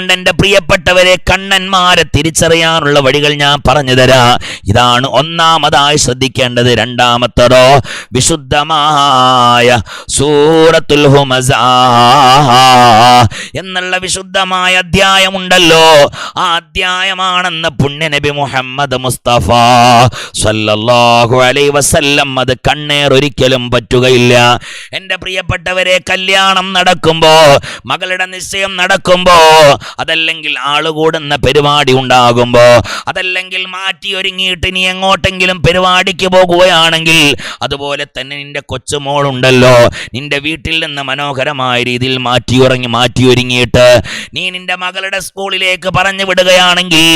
എന്റെ പ്രിയപ്പെട്ടവരെ കണ്ണന്മാരെ തിരിച്ചറിയാനുള്ള വഴികൾ ഞാൻ പറഞ്ഞു തരാ. ഇതാണ് ഒന്നാമതായി ശ്രദ്ധിക്കേണ്ടത്. രണ്ടാമത്തതോ വിശുദ്ധമായ സൂറത്തുൽ എന്നുള്ള വിശുദ്ധമായ അധ്യായമുണ്ടല്ലോ. ആ അധ്യായമാണെന്ന് പുണ്യനബി മുഹമ്മദ് മുസ്തഫ സല്ലല്ലാഹു അലൈ വസല്ലം അത് കണ്ണേർ ഒരിക്കലും പറ്റുകയില്ല. എന്റെ പ്രിയപ്പെട്ടവരെ കല്യാണം നടക്കുമ്പോ മകളുടെ നിശ്ചയം നടക്കുമ്പോ അതല്ലെങ്കിൽ ആളുകൂടുന്ന പരിപാടി ഉണ്ടാകുമ്പോൾ അതല്ലെങ്കിൽ മാറ്റി ഒരുങ്ങിയിട്ട് നീ എങ്ങോട്ടെങ്കിലും പരിപാടിക്ക് പോകുകയാണെങ്കിൽ അതുപോലെ തന്നെ നിന്റെ കൊച്ചുമോളുണ്ടല്ലോ നിന്റെ വീട്ടിൽ നിന്ന് മനോഹരമായ രീതിയിൽ മാറ്റി ഉറങ്ങി മാറ്റി ഒരുങ്ങിയിട്ട് നീ നിന്റെ മകളുടെ സ്കൂളിലേക്ക് പറഞ്ഞു വിടുകയാണെങ്കിൽ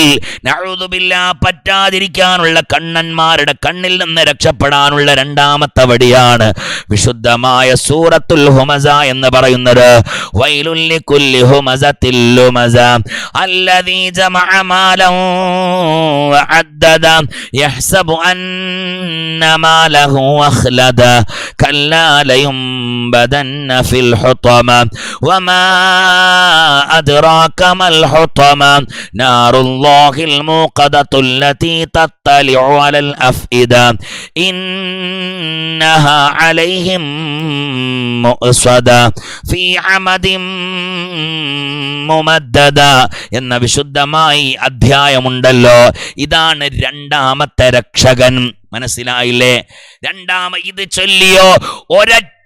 നഴുതുമില്ല പറ്റാതിരിക്കാനുള്ള കണ്ണന്മാരുടെ കണ്ണിൽ നിന്ന് രക്ഷപ്പെടാനുള്ള രണ്ടാമത്തെ വടിയാണ് വിശുദ്ധമായ സൂറത്തുൽ ഹുമസ എന്ന് പറയുന്നത്. വൈലുല്ലി കുല്ലി ഹുമസത്തിൽ رمزا الذي جمع مالا وعددا يحسب أن ماله أخلدا كلا لينبذن في الحطمة وما أدراك ما الحطمة نار الله الموقدة التي تطلع على الأفئدة. إنها عليهم مؤصدة. في عمد ممد മുമദ്ദദ എന്ന വിശുദ്ധമായി അധ്യായമുണ്ടല്ലോ. ഇതാണ് രണ്ടാമത്തെ രക്ഷകൻ. മനസ്സിലായില്ലേ? രണ്ടാമ ഇത് ചൊല്ലിയോ ഒരൊറ്റ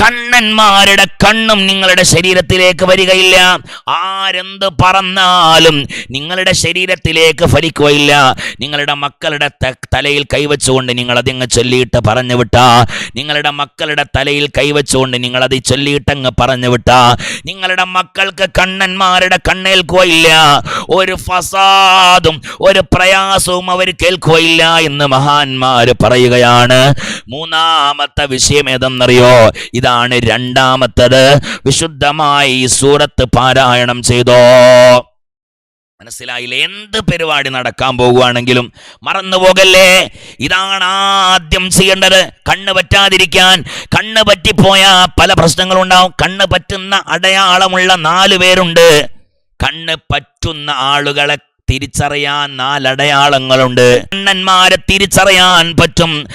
കണ്ണന്മാരുടെ കണ്ണും നിങ്ങളുടെ ശരീരത്തിലേക്ക് വരികയില്ല. ആരെന്ത് പറന്നാലും നിങ്ങളുടെ ശരീരത്തിലേക്ക് ഫലിക്കുകയില്ല. നിങ്ങളുടെ മക്കളുടെ തലയിൽ കൈവച്ചുകൊണ്ട് നിങ്ങൾ അതിങ്ങ് ചൊല്ലിയിട്ട് പറഞ്ഞു വിട്ടാ. നിങ്ങളുടെ മക്കളുടെ തലയിൽ കൈവച്ചുകൊണ്ട് നിങ്ങൾ അത് ചൊല്ലിയിട്ടങ്ങ് പറഞ്ഞു വിട്ടാ. നിങ്ങളുടെ മക്കൾക്ക് കണ്ണന്മാരുടെ കണ്ണേൽക്കുകയില്ല. ഒരു ഫസാദും ഒരു പ്രയാസവും അവർ കേൾക്കുകയില്ല എന്ന് മഹാന്മാര് പറയുകയാണ്. മൂന്നാമത്തെ വിഷയം ഏതെന്നറിയോ? ഇതാണ് രണ്ടാമത്തത്. വിശുദ്ധമായി സൂറത്ത് പാരായണം ചെയ്തോ? മനസ്സിലായില്ലേ? എന്ത് പരിപാടി നടക്കാൻ പോകുവാണെങ്കിലും മറന്നു പോകല്ലേ? ഇതാണ് ആദ്യം ചെയ്യേണ്ടത്. കണ്ണ് പറ്റാതിരിക്കാൻ കണ്ണ് പറ്റിപ്പോയ പല പ്രശ്നങ്ങളുണ്ടാവും. കണ്ണ് പറ്റുന്ന അടയാളമുള്ള നാല് പേരുണ്ട്. കണ്ണ് പറ്റുന്ന ആളുകളെ തിരിച്ചറിയാൻ നാലടയാളങ്ങളുണ്ട്. കണ്ണന്മാരെ തിരിച്ചറിയാൻ പറ്റും.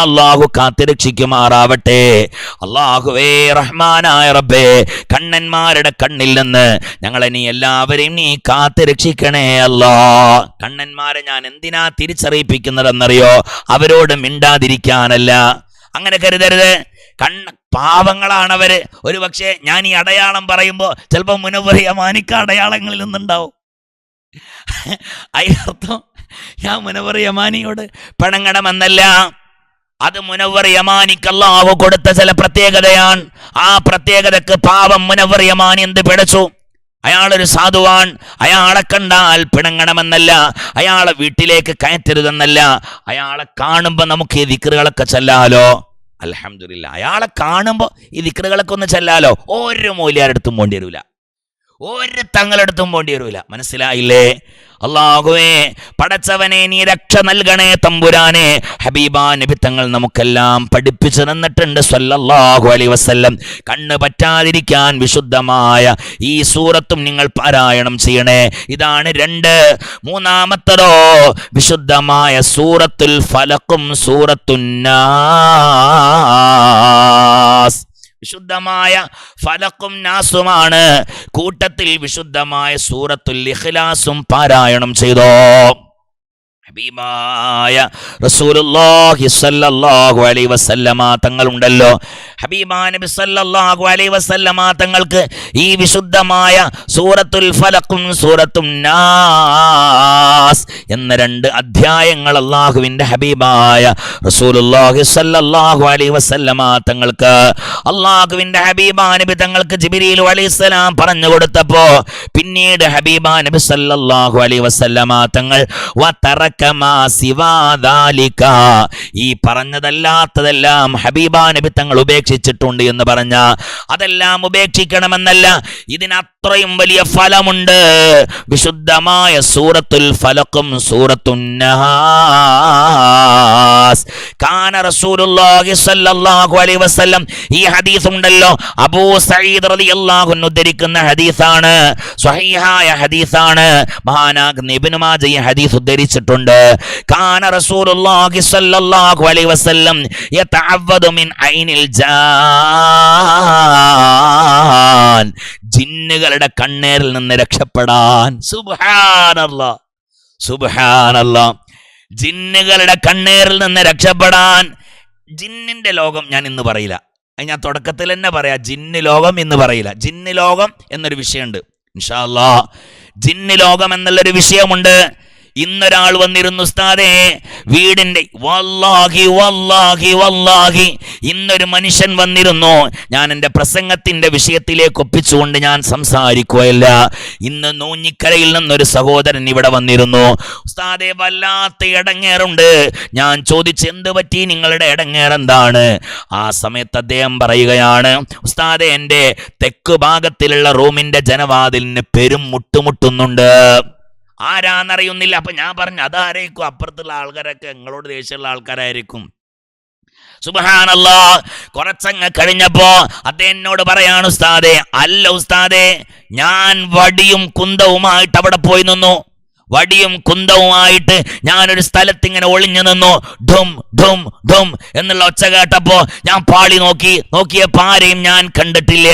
അള്ളാഹു കാത്തിരക്ഷിക്കുമാറാവട്ടെ. അള്ളാഹുവേ റഹ്മാനായ റബ്ബേ കണ്ണന്മാരുടെ കണ്ണിൽ നിന്ന് ഞങ്ങളെ നീ എല്ലാവരെയും നീ കാത്തിരക്ഷിക്കണേ അല്ലാ. കണ്ണന്മാരെ ഞാൻ എന്തിനാ തിരിച്ചറിയിപ്പിക്കുന്നതെന്നറിയോ? അവരോട് മിണ്ടാതിരിക്കാനല്ല. അങ്ങനെ കരുതരുത്. കണ്ണ് പാവങ്ങളാണവര്. ഒരു പക്ഷേ ഞാൻ ഈ അടയാളം പറയുമ്പോൾ ചിലപ്പോൾ മുനവറിയ മാനിക്ക അടയാളങ്ങളിൽ നിന്നുണ്ടാവും. അയ്യർത്ഥം ഞാൻ മുനവർ യമാനിയോട് പണങ്ങടമെന്നല്ല അത് മുനവർ യമാനിക്ക് അല്ലാഹു കൊടുത്ത ചില പ്രത്യേകതയാണ്. ആ പ്രത്യേകതക്ക് പാവം മുനവർ യമാനി എന്ത് പിടച്ചു? അയാളൊരു സാധുവാൻ അയാളെ കണ്ടാൽ പിണങ്ങണമെന്നല്ല. അയാളെ വീട്ടിലേക്ക് കയറ്റരുതെന്നല്ല. അയാളെ കാണുമ്പോൾ നമുക്ക് ഈ ദിക്കറുകളൊക്കെ ചെല്ലാലോ? അലഹമില്ല അയാളെ കാണുമ്പോൾ ഈ ദിക്കറുകളൊക്കെ ഒന്ന് ചെല്ലാലോ? ഓരോ മൂല്യാരെടുത്തും പോണ്ടി വരൂല ഒരു തങ്ങളെടുത്തും പോണ്ടി വരൂല. മനസ്സിലായില്ലേ? അള്ളാഹുവേ പടച്ചവനെ നീ രക്ഷ നൽകണേ തമ്പുരാനെ. ഹബീബാ നബി തങ്ങൾ നമുക്കെല്ലാം പഠിപ്പിച്ചു തന്നിട്ടുണ്ട് സല്ലല്ലാഹു അലൈഹി വസല്ലം. കണ്ണ് പറ്റാതിരിക്കാൻ വിശുദ്ധമായ ഈ സൂറത്തും നിങ്ങൾ പാരായണം ചെയ്യണേ. ഇതാണ് രണ്ട്. മൂന്നാമത്തതോ വിശുദ്ധമായ സൂറത്തുൽ ഫലക്കും സൂറത്തുന്നാസ് വിശുദ്ധമായ ഫലക്കും നാസുമാണ്. കൂട്ടത്തിൽ വിശുദ്ധമായ സൂറത്തുൽ ഇഖ്ലാസും പാരായണം ചെയ്തോ? ഹബീബായ റസൂലുള്ളാഹി സ്വല്ലല്ലാഹു അലൈഹി വസല്ലമ തങ്ങളുണ്ടല്ലോ. ഹബീബാ നബി സല്ലല്ലാഹു അലൈഹി വസല്ലമ തങ്ങൾക്ക് ഈ വിശുദ്ധമായ സൂറത്തുൽ ഫലക്കും സൂറത്തും നാസ് എന്ന രണ്ട് അധ്യായങ്ങൾ അള്ളാഹുവിന്റെ ഹബീബായ റസൂലുള്ളാഹി സ്വല്ലല്ലാഹു അലൈഹി വസല്ലമ തങ്ങൾക്ക് അള്ളാഹുവിന്റെ ഹബീബാ നബി തങ്ങൾക്ക് ജിബ്രീൽ അലൈഹിസ്സലാം പറഞ്ഞു കൊടുത്തപ്പോൾ പിന്നീട് ഹബീബാ നബി സല്ലല്ലാഹു അലൈഹി വസല്ലമ തങ്ങൾ വ സിവാദാലിക ഈ പറഞ്ഞതല്ലാത്തതെല്ലാം ഹബീബാ നബി തങ്ങൾ ഉപേക്ഷിച്ചിട്ടുണ്ട് എന്ന് പറഞ്ഞ അതെല്ലാം ഉപേക്ഷിക്കണമെന്നല്ല ഇതിനത്രയും വലിയ ഫലമുണ്ട്. വിശുദ്ധമായ സൂറത്തുൽ ഫലക്കും സൂറത്തുന്നാസ് കാന റസൂലുള്ളാഹി സ്വല്ലല്ലാഹു അലൈഹി വസല്ലം. ഈ ഹദീസ് ഉണ്ടല്ലോ അബൂ സഈദ് റളിയല്ലാഹു അൻഹു ഉദ്ധരിക്കുന്ന ഹദീസാണ്. സ്വഹീഹായ ഹദീസാണ്. മഹാനാഗ് ഇബ്നു മാജ ഈ ഹദീസ് ഉദ്ധരിച്ചിട്ടുണ്ട്. കാന റസൂലുള്ളാഹി സ്വല്ലല്ലാഹു അലൈഹി വസല്ലം യതഅവദു മിൻ ഐനിൽ ജാൻ. ജിന്നുകളുടെ കണ്ണേരിൽ നിന്ന് രക്ഷപ്പെടാൻ. സുബ്ഹാനല്ലാഹ് സുബ്ഹാനല്ലാ. ജിന്നുകളുടെ കണ്ണേറിൽ നിന്ന് രക്ഷപ്പെടാൻ ജിന്നിന്റെ ലോകം ഞാൻ ഇന്ന് പറയില്ല. അത് ഞാൻ തുടക്കത്തിൽ തന്നെ പറയാം. ജിന്ന് ലോകം എന്ന് പറയില്ല. ജിന്ന് ലോകം എന്നൊരു വിഷയമുണ്ട്. ഇൻഷാല്ലാ ജിന്ന് ലോകം എന്നുള്ളൊരു വിഷയമുണ്ട്. ഇന്നൊരാൾ വന്നിരുന്നു ഉസ്താദേ വീടിന്റെ വല്ലാഹി വല്ലാഹി വല്ലാഹി. ഇന്നൊരു മനുഷ്യൻ വന്നിരുന്നു. ഞാൻ എന്റെ പ്രസംഗത്തിന്റെ വിഷയത്തിലേക്ക് ഒപ്പിച്ചുകൊണ്ട് ഞാൻ സംസാരിക്കുകയല്ല. ഇന്ന് നൂഞ്ഞിക്കരയിൽ നിന്നൊരു സഹോദരൻ ഇവിടെ വന്നിരുന്നു. ഉസ്താദെ വല്ലാത്ത ഇടങ്ങേറുണ്ട്. ഞാൻ ചോദിച്ചു എന്ത് പറ്റി? നിങ്ങളുടെ ഇടങ്ങേറെന്താണ് ആ സമയത്ത് അദ്ദേഹം പറയുകയാണ് ഉസ്താദെ എന്റെ തെക്ക് ഭാഗത്തിലുള്ള റൂമിന്റെ ജനവാതിലിന് പെരും മുട്ടുമുട്ടുന്നുണ്ട്. ആരാന്നറിയുന്നില്ല. അപ്പൊ ഞാൻ പറഞ്ഞു അതാരായിരിക്കും അപ്പുറത്തുള്ള ആൾക്കാരൊക്കെ നിങ്ങളോട് ദേഷ്യമുള്ള ആൾക്കാരായിരിക്കും. സുബഹാനല്ലാ കുറച്ചങ്ങ് കഴിഞ്ഞപ്പോ അദ്ദേഹം എന്നോട് പറയാണ് ഉസ്താദെ അല്ല ഉസ്താദെ ഞാൻ വടിയും കുന്തവുമായിട്ട് അവിടെ പോയി നിന്നു. വടിയും കുന്തവുമായിട്ട് ഞാനൊരു സ്ഥലത്ത് ഇങ്ങനെ ഒളിഞ്ഞു നിന്നു. ഡും ഡും ഡും എന്നുള്ള ഒച്ച കേട്ടപ്പോ ഞാൻ പാളി നോക്കി. നോക്കിയ ആരെയും ഞാൻ കണ്ടിട്ടില്ല.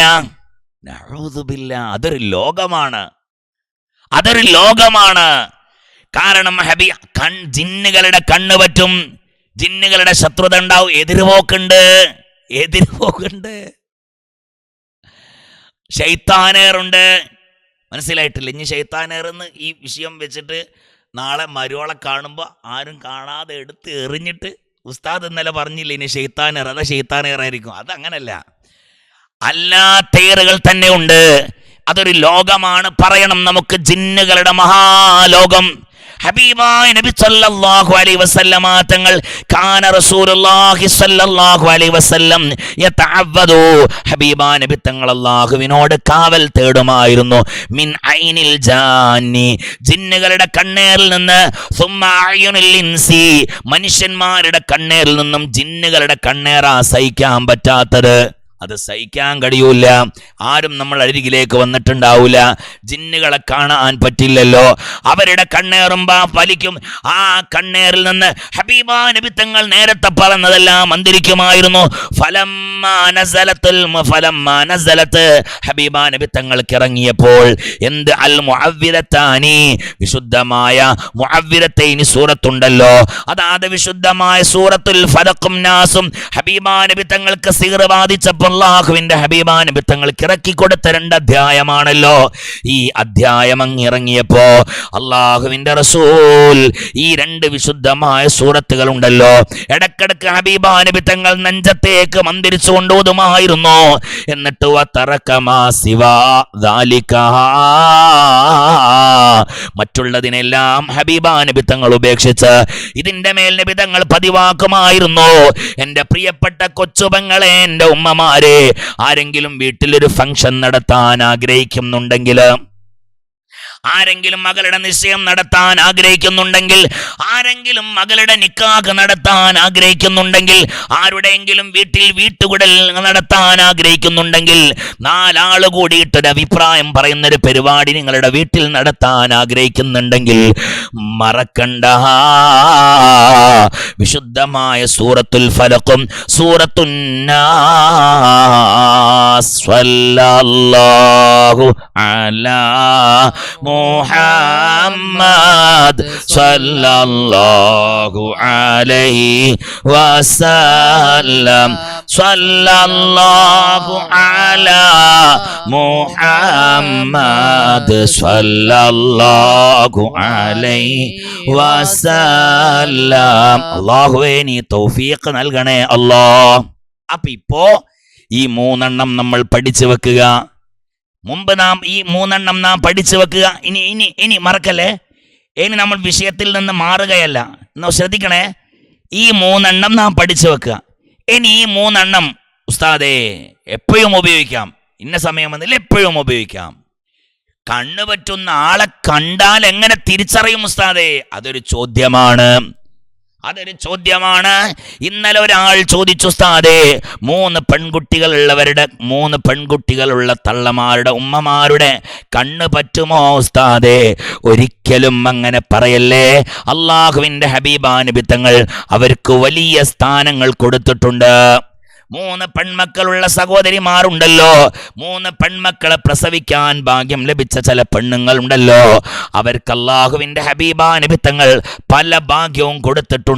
അതൊരു ലോകമാണ്. അതൊരു ലോകമാണ്. കാരണം ഹബി കൺ ജിന്നുകളുടെ കണ്ണ് പറ്റും. ജിന്നുകളുടെ ശത്രുത ഉണ്ടാവും. എതിർപോക്കുണ്ട്. എതിർപോക്കുണ്ട്. ശൈത്താനേറുണ്ട്. മനസ്സിലായിട്ടില്ല. ഇനി ഷെയ്ത്താനേറെന്ന് ഈ വിഷയം വെച്ചിട്ട് നാളെ മരുവളെ കാണുമ്പോൾ ആരും കാണാതെ എടുത്ത് എറിഞ്ഞിട്ട് ഉസ്താദ് ഇന്നലെ പറഞ്ഞില്ല ഇനി ഷെയ്ത്താനേർ അതാ ഷെയ്ത്താനേറായിരിക്കും അതങ്ങനല്ല. അല്ലാത്തേറുകൾ തന്നെ ഉണ്ട്. അതൊരു ലോകമാണ്. പറയണം നമുക്ക് ജിന്നുകളുടെ മഹാലോകം. ഹബീബായ നബി അലൈഹി വസല്ലമ തങ്ങൾ റസൂലുള്ളാഹി അലൈഹി വസല്ലം നബി തങ്ങൾ അല്ലാഹുവിനോട് കാവൽ തേടുമായിരുന്നു. മിൻ ഐനിൽ ജാനി ജിന്നുകളുടെ കണ്ണേറിൽ നിന്ന് ഇൻസി. മനുഷ്യന്മാരുടെ കണ്ണേറിൽ നിന്നും ജിന്നുകളുടെ കണ്ണേറാ സഹിക്കാൻ പറ്റാത്തത്. അത് സഹിക്കാൻ കഴിയൂല. ആരും നമ്മൾ അരികിലേക്ക് വന്നിട്ടുണ്ടാവൂല. ജിന്നുകളെ കാണാൻ പറ്റില്ലല്ലോ. അവരുടെ കണ്ണേറുമ്പാ പലിക്കും ആ കണ്ണേറിൽ നിന്ന് ഹബീബാ നബി തങ്ങൾ നേരത്തെ പറഞ്ഞതെല്ലാം അന്തരിക്കുമായിരുന്നു. ഫലം നബി തങ്ങൾക്ക് ഇറങ്ങിയപ്പോൾ എന്ത് അൽ മുഅവ്വിദത്താനി? വിശുദ്ധമായ മുഅവ്വിദത്തൈനി സൂറത്തുണ്ടല്ലോ. അതാത് വിശുദ്ധമായ സൂറത്തുൽ ഫലക്കും നാസും ഹബീബാ നബി തങ്ങൾക്ക് ബാധിച്ചപ്പോൾ അള്ളാഹുവിന്റെ ഹബീബാനുബിത്തങ്ങൾക്ക് നബി തങ്ങൾക്ക് ഇറക്കി കൊടുത്ത രണ്ട് അധ്യായമാണല്ലോ ഈ അധ്യായം അങ്ങിറങ്ങിയപ്പോ അള്ളാഹുവിന്റെ റസൂൽ ഈ രണ്ട് വിശുദ്ധമായ സൂറത്തുകൾ ഉണ്ടല്ലോ ഇടക്കിടക്ക് ഹബീബാനുബിത്തങ്ങൾ നബി തങ്ങൾ നെഞ്ചത്തേക്ക് മന്ദിരിച്ചു കൊണ്ടുപോതുമായിരുന്നു എന്നിട്ട്. മറ്റുള്ളതിനെല്ലാം ഹബീബാനുബിത്തങ്ങൾ നബി തങ്ങൾ ഉപേക്ഷിച്ച് ഇതിന്റെ മേൽ നിബിതങ്ങൾ പതിവാക്കുമായിരുന്നു. എന്റെ പ്രിയപ്പെട്ട കൊച്ചുപങ്ങളെ എന്റെ ഉമ്മമാരെ ആരെങ്കിലും വീട്ടിലൊരു ഫംഗ്ഷൻ നടത്താൻ ആഗ്രഹിക്കുന്നുണ്ടെങ്കിൽ ആരെങ്കിലും മകളുടെ നിശ്ചയം നടത്താൻ ആഗ്രഹിക്കുന്നുണ്ടെങ്കിൽ ആരെങ്കിലും മകളുടെ നിക്കാഹ് നടത്താൻ ആഗ്രഹിക്കുന്നുണ്ടെങ്കിൽ ആരുടെയെങ്കിലും വീട്ടിൽ വീട്ടുകുടൽ നടത്താൻ ആഗ്രഹിക്കുന്നുണ്ടെങ്കിൽ നാലാൾ കൂടിയിട്ടൊരു അഭിപ്രായം പറയുന്നൊരു പരിപാടി നിങ്ങളുടെ വീട്ടിൽ നടത്താൻ ആഗ്രഹിക്കുന്നുണ്ടെങ്കിൽ മറക്കണ്ട. വിശുദ്ധമായ സൂറത്തുൽ ഫലക്കും സ്വല്ലല്ലാഹു അലാ മുഹമ്മദ് സല്ലല്ലാഹു അലൈഹി വസല്ലം സല്ലല്ലാഹു അലാ മുഹമ്മദ് സല്ലല്ലാഹു അലൈഹി വസല്ലം അല്ലാഹുവേ നീ തൗഫീഖ് നൽകണേ അല്ലാ അപ്പൊ ഇപ്പോ ഈ മൂന്നെണ്ണം നമ്മൾ പഠിച്ചു വെക്കുക. മുമ്പ് നാം ഈ മൂന്നെണ്ണം നാം പഠിച്ചു വെക്കുക. ഇനി ഇനി ഇനി മറക്കല്ലേ? ഇനി നമ്മൾ വിഷയത്തിൽ നിന്ന് മാറുകയല്ല. ശ്രദ്ധിക്കണേ. ഈ മൂന്നെണ്ണം നാം പഠിച്ചു വെക്കുക. ഇനി ഈ മൂന്നെണ്ണം ഉസ്താദേ എപ്പോഴും ഉപയോഗിക്കാം. ഇന്ന സമയം വന്നില്ല എപ്പോഴും ഉപയോഗിക്കാം. കണ്ണു പറ്റുന്ന ആളെ കണ്ടാൽ എങ്ങനെ തിരിച്ചറിയും ഉസ്താദേ? അതൊരു ചോദ്യമാണ്. അതൊരു ചോദ്യമാണ്. ഇന്നലെ ഒരാൾ ചോദിച്ചു ഉസ്താദേ മൂന്ന് പെൺകുട്ടികളുള്ളവരുടെ മൂന്ന് പെൺകുട്ടികളുള്ള തള്ളമാരുടെ ഉമ്മമാരുടെ കണ്ണ് പറ്റുമോ ഉസ്താദേ? ഒരിക്കലും അങ്ങനെ പറയല്ലേ. അള്ളാഹുവിന്റെ ഹബീബാനുബിത്തങ്ങൾ അവർക്ക് വലിയ സ്ഥാനങ്ങൾ കൊടുത്തിട്ടുണ്ട്. മൂന്ന് പെൺമക്കളുള്ള സഹോദരിമാരുണ്ടല്ലോ. മൂന്ന് പെൺമക്കളെ പ്രസവിക്കാൻ ഭാഗ്യം ലഭിച്ച ചില പെണ്ണുങ്ങൾ ഉണ്ടല്ലോ അവർക്ക് അള്ളാഹുവിന്റെ ഹബീബാനുഭിത്തങ്ങൾ പല ഭാഗ്യവും കൊടുത്തിട്ടുണ്ട്.